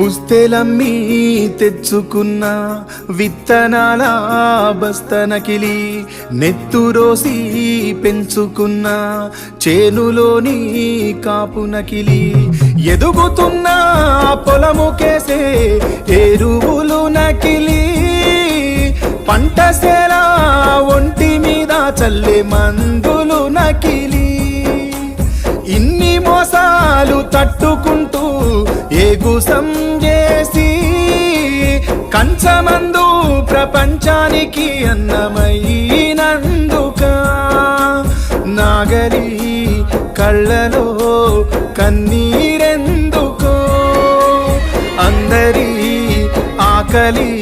పుస్తెలమ్మి తెచ్చుకున్న విత్తనాల బస్తనకిలి నెత్తురోసి పెంచుకున్న చేనులోని కాపునకిలి ఎదుగుతున్న పొలముకేసే ఎరువులు నకిలి. పంట సేల ఒంటి మీద చల్లే మందులు నకిలి. ఇన్ని మోసాలు తట్టుకున్న కుసం చేసి కంచమందు ప్రపంచానికి అన్నమైనందుక. నాగలి కళ్ళలో కన్నీరెందుకో? అందరి ఆకలి